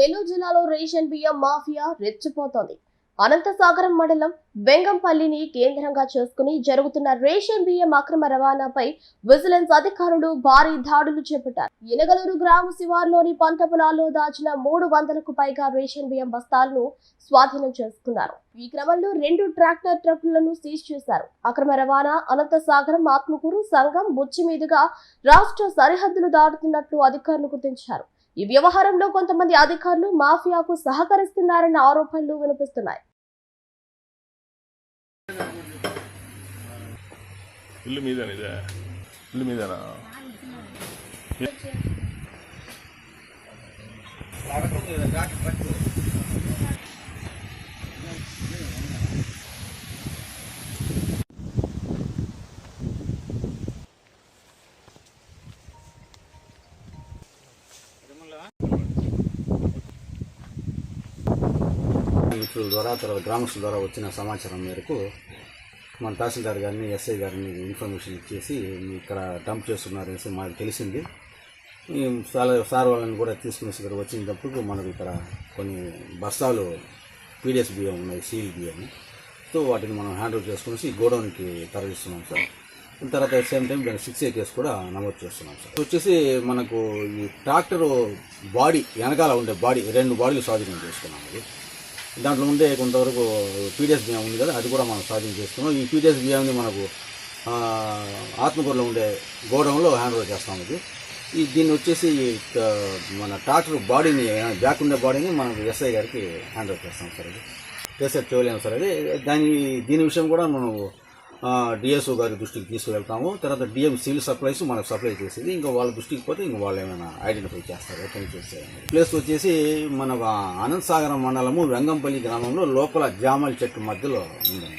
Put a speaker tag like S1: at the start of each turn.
S1: నెల్లూరు జిల్లాలో రేషన్ బియ్యం మాఫియా రెచ్చిపోతోంది. అనంతసాగరం మండలం బెంగంపల్లిని కేంద్రంగా చేసుకుని జరుగుతున్న రేషన్ బియ్యం అక్రమ రవాణాపై విజిలెన్స్ అధికారులు భారీ దాడులు చేపట్టారు. ఎనగలూరు గ్రామ శివార్లోని పంట పొలాల్లో దాచిన మూడు వందలకు పైగా రేషన్ బియ్యం బస్తాలను స్వాధీనం చేసుకున్నారు. ఈ క్రమంలో రెండు ట్రాక్టర్ ట్రక్కులను సీజ్ చేశారు. అక్రమ రవాణా అనంతసాగరం ఆత్మకూరు సంఘం బుచ్చి మీదుగా రాష్ట్ర సరిహద్దులు దాటుతున్నట్లు అధికారులు గుర్తించారు. ఈ వ్యవహారంలో కొంతమంది అధికారులు మాఫియాకు సహకరిస్తున్నారన్న ఆరోపణలు వినిపిస్తున్నాయి.
S2: ఇల్లు మీదేనా ఇదే? ఇల్లు మీదేనా?
S3: మిత్రుల ద్వారా తర్వాత గ్రామస్తుల ద్వారా వచ్చిన సమాచారం మేరకు మన తహసీల్దార్ గారిని ఎస్ఐ గారిని ఇన్ఫర్మేషన్ ఇచ్చేసి ఇక్కడ డంప్ చేస్తున్నారనేసి మాకు తెలిసింది. సార్ సార్ వాళ్ళని కూడా తీసుకుని ఇక్కడ వచ్చినప్పుడు మనకు ఇక్కడ కొన్ని బస్తాలు పీడిఎస్ బియ్యం ఉన్నాయి సీల్ బియ్యం. సో వాటిని మనం హ్యాండిల్ చేసుకునేసి గోడౌన్కి తరలిస్తున్నాం సార్. తర్వాత సేమ్ టైం దానికి సిక్స్ ఏ కేసు కూడా నమోదు చేస్తున్నాం సార్. వచ్చేసి మనకు ఈ ట్రాక్టర్ బాడీ వెనకాల ఉండే బాడీ రెండు బాడీలు స్వాధీనం చేసుకున్నాం అది. దాంట్లో ఉండే కొంతవరకు పీడిఎస్ బియ్యం ఉంది కదా అది కూడా మనం స్వాధీనం చేసుకున్నాం. ఈ పీడిఎస్ బియ్యాన్ని మనకు ఆ, ఆత్మకూరులో ఉండే గోడౌన్లో హ్యాండ్ ఓవర్ చేస్తాం ఇది. ఈ దీన్ని వచ్చేసి మన ట్రాక్టర్ బాడీని బ్యాక్ ఉండే బాడీని మనం ఎస్ఐ గారికి హ్యాండ్ ఓవర్ చేస్తాం సార్ అది. ఎస్ఐ చేయలేము సార్ అది. దాని దీని విషయం కూడా మనం డిఎస్ఓ గారి దృష్టికి తీసుకువెళ్తాము. తర్వాత డిఎం సివిల్ సప్లైస్ మనకు సప్లై చేసేది. ఇంకా వాళ్ళ దృష్టికి పోతే ఇంకా వాళ్ళు ఏమైనా ఐడెంటిఫై చేస్తారు ఎక్కడి ప్లేస్ వచ్చేసి మన అనంతసాగరం మండలము వెంగంపల్లి గ్రామంలో లోపల జామల చెట్టు మధ్యలో ఉందండి.